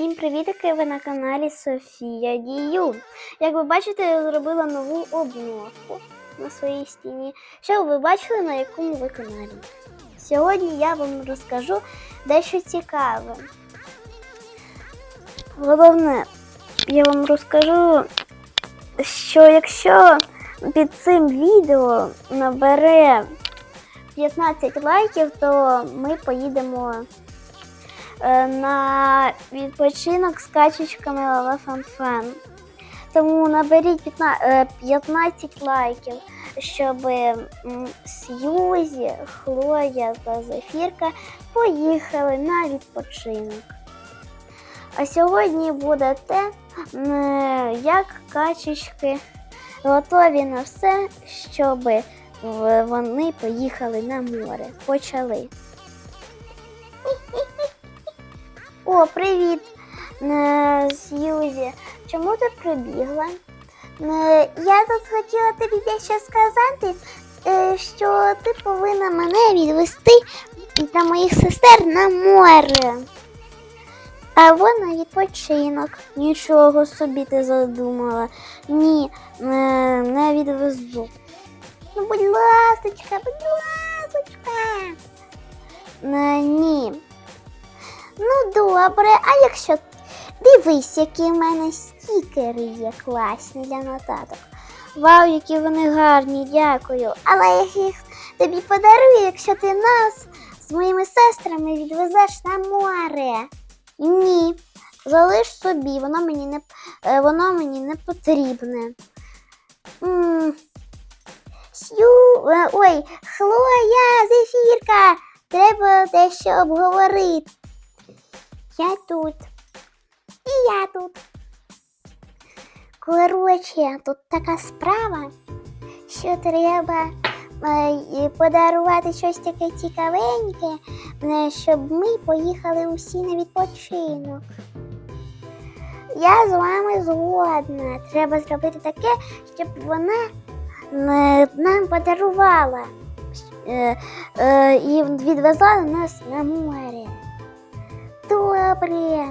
Всім привітики! Ви на каналі Софія Дію. Як ви бачите, я зробила нову обновку на своїй стіні. Щоб ви бачили, на якому ви каналі. Сьогодні я вам розкажу дещо цікаве. Головне, я вам розкажу, що якщо під цим відео набере 15 лайків, то ми поїдемо на відпочинок з качечками Лала Фан-Фан. Тому наберіть 15, е, 15 лайків, щоб Сьюзі, Хлоя та Зефірка поїхали на відпочинок. А сьогодні буде те, як качечки готові на все, щоб вони поїхали на море. Почали. О, привіт, е, Сьюзі. Чому ти прибігла? Е, Я тут хотіла тобі дещо сказати, е, що ти повинна мене відвести та моїх сестер на море. А вон на відпочинок. Нічого собі ти задумала. Ні, е, не відвезу. Ну, будь ласочка, будь ласочка. Е, Ні. Ну, добре, а якщо дивись, які в мене стікери є класні для нотаток. Вау, які вони гарні, дякую. Але я їх тобі подарую, якщо ти нас з моїми сестрами відвезеш на море. Ні, залиш собі, воно мені не, е, воно мені не потрібне. М, Сю, е, ой, Хлоя, зефірка, треба дещо обговорити. Я тут. І я тут. Коротше, тут така справа, що треба е, подарувати щось таке цікавеньке, е, щоб ми поїхали усі на відпочинок. Я з вами згодна. Треба зробити таке, щоб вона е, нам подарувала і відвезла нас на море. Добре.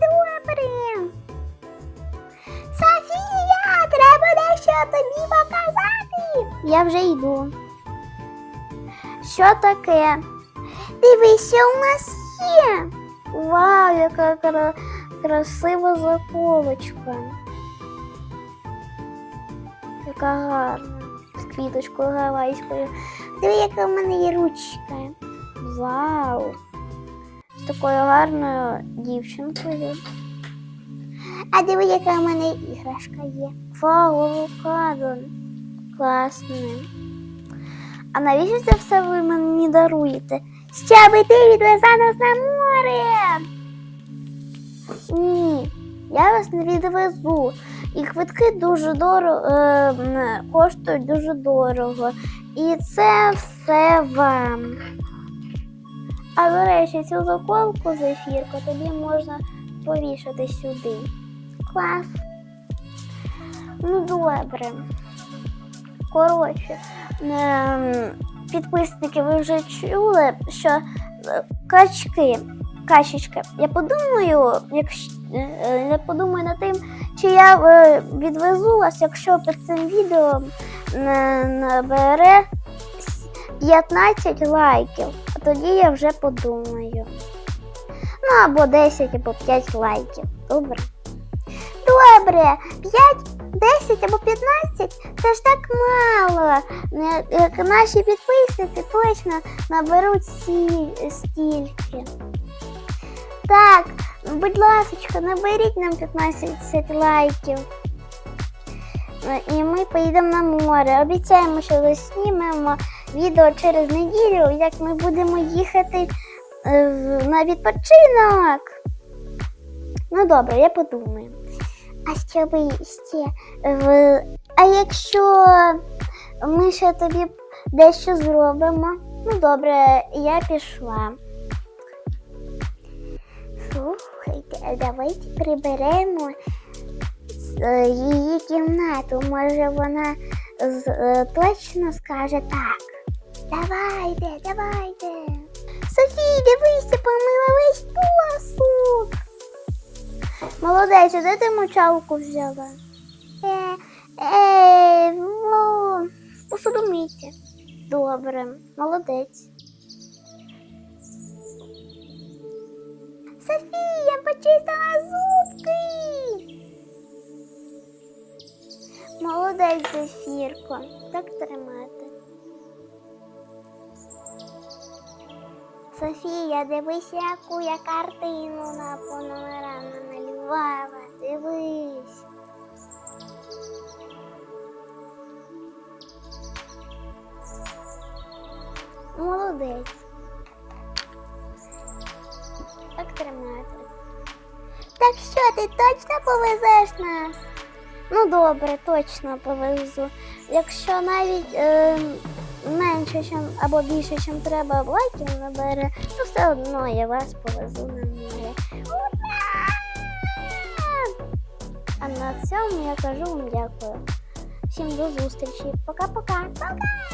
Добре. Софія, треба дещо тобі показати. Я вже йду. Що таке? Дивись, що у нас є. Вау, яка кра- красива заколочка. Яка гарна. З квіточкою гавайською. Диви, яка в мене є ручка. Вау з такою гарною дівчинкою. А диви, яка в мене іграшка є. Вау, авокадо. Класне. А навіщо це все ви мені даруєте? Щоб ти відвезла нас на море. Ні, я вас не відвезу. І квитки дуже дорого е, коштують дуже дорого. І це все вам. А до речі, цю заколку зефірку тобі можна повішати сюди. Клас. Ну, добре. Коротше, ем, підписники, ви вже чули, що е, качки, качечки, я подумаю, якщо е, я подумаю над тим, чи я е, відвезу вас, якщо під цим відео набере 15 лайків. Тоді я вже подумаю. Ну, або 10, або 5 лайків. Добре. Добре, 5, 10 або 15 це ж так мало. Як наші підписники точно наберуть стільки. Так, будь ласка, наберіть нам 15 лайків. Е, І ми поїдемо на море. Обіцяємо, що заснімемо відео через неділю, як ми будемо їхати е, на відпочинок. Ну добре, я подумаю. А що ви ще? В... А якщо ми ще тобі дещо зробимо? Ну добре, я пішла. Слухайте, давайте приберемо е, її кімнату. Може вона е, точно скаже так. Давайте, давайте. Софій, дивися, помила весь посуд. Молодець, а де ти мочалку взяла? Е, е, ну, в посудомийці. Добре, молодець. Софія, почистила зубки. Молодець, Зефірко. Так тримати. Софія, дивись, яку я картину на по номерам намалювала. Дивись. Молодець. Так тримати. Так що, ти точно повезеш нас? Ну добре, точно повезу. Якщо навіть е, менше, чим, або більше, ніж треба лайків набере, то все одно я вас повезу на море. А на цьому я кажу вам дякую. Всім до зустрічі. Пока-пока. Пока!